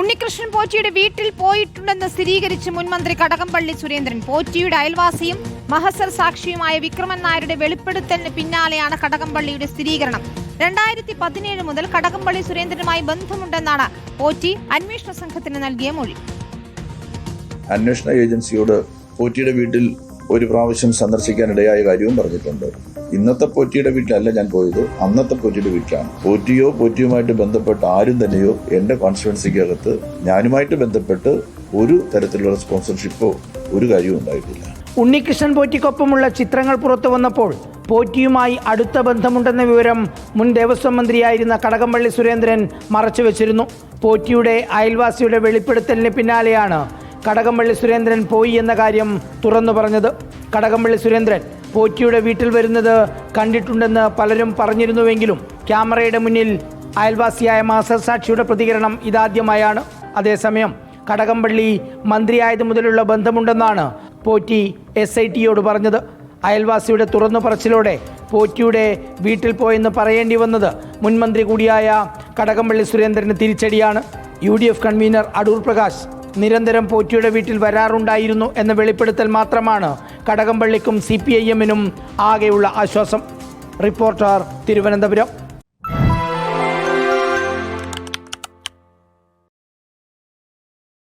ഉണ്ണികൃഷ്ണൻ പോറ്റിയുടെ വീട്ടിൽ പോയിട്ടുണ്ടെന്ന് സ്ഥിരീകരിച്ച് മുൻമന്ത്രി കടകംപള്ളി സുരേന്ദ്രൻ. പോറ്റിയുടെ അയൽവാസിയും മഹസർ സാക്ഷിയുമായ വിക്രമൻ നായരുടെ വെളിപ്പെടുത്തലിന് പിന്നാലെയാണ് കടകംപള്ളിയുടെ സ്ഥിരീകരണം. രണ്ടായിരത്തി പതിനേഴ് മുതൽ കടകംപള്ളി സുരേന്ദ്രനുമായി ബന്ധമുണ്ടെന്നാണ് പോറ്റി അന്വേഷണ സംഘത്തിന് നൽകിയ മൊഴി. അന്വേഷണ ഏജൻസിയോട് പോറ്റിയുടെ വീട്ടിൽ ഒരു പ്രാവശ്യം സന്ദർശിക്കാൻ ഇടയായ കാര്യവും പറഞ്ഞിട്ടുണ്ട്. ഇന്നത്തെ പോറ്റിയുടെ വീട്ടിലല്ല ഞാൻ പോയത്. അന്നത്തെ പോറ്റിയുടെ വീട്ടിലാണ്. പോറ്റിയോ പോറ്റിയുമായിട്ട് ബന്ധപ്പെട്ട ആരും തന്നെയോ എന്റെ കോൺസ്റ്റുവൻസിക്കകത്ത് ഞാനുമായിട്ട് ബന്ധപ്പെട്ട് ഒരു തരത്തിലുള്ള സ്പോൺസർഷിപ്പോ ഒരു കാര്യവും ഉണ്ടായിട്ടില്ല. ഉണ്ണികൃഷ്ണൻ പോറ്റിക്കൊപ്പമുള്ള ചിത്രങ്ങൾ പുറത്തു വന്നപ്പോൾ പോറ്റിയുമായി അടുത്ത ബന്ധമുണ്ടെന്ന വിവരം മുൻ ദേവസ്വം മന്ത്രിയായിരുന്ന കടകംപള്ളി സുരേന്ദ്രൻ മറച്ചുവെച്ചിരുന്നു. പോറ്റിയുടെ അയൽവാസിയുടെ വെളിപ്പെടുത്തലിന് പിന്നാലെയാണ് കടകംപള്ളി സുരേന്ദ്രൻ പോയി എന്ന കാര്യം തുറന്നു പറഞ്ഞത്. കടകംപള്ളി സുരേന്ദ്രൻ പോറ്റിയുടെ വീട്ടിൽ വരുന്നത് കണ്ടിട്ടുണ്ടെന്ന് പലരും പറഞ്ഞിരുന്നുവെങ്കിലും ക്യാമറയുടെ മുന്നിൽ അയൽവാസിയായ മാസർ സാക്ഷിയുടെ പ്രതികരണം ഇതാദ്യമായാണ്. അതേസമയം കടകംപള്ളി മന്ത്രിയായത് മുതലുള്ള ബന്ധമുണ്ടെന്നാണ് പോറ്റി എസ് ഐ ടിയോട് പറഞ്ഞത്. അയൽവാസിയുടെ തുറന്നു പറച്ചിലോടെ പോറ്റിയുടെ വീട്ടിൽ പോയെന്ന് പറയേണ്ടി വന്നത് മുൻമന്ത്രി കൂടിയായ കടകംപള്ളി സുരേന്ദ്രന് തിരിച്ചടിയാണ്. U D F convener Adoor Prakash. നിരന്തരം പോറ്റിയുടെ വീട്ടിൽ വരാറുണ്ടായിരുന്നു എന്ന വെളിപ്പെടുത്തൽ മാത്രമാണ് കടകംപള്ളിക്കും സി പി ഐ എമ്മിനും ആകെയുള്ള ആശ്വാസം. റിപ്പോർട്ടർ തിരുവനന്തപുരം.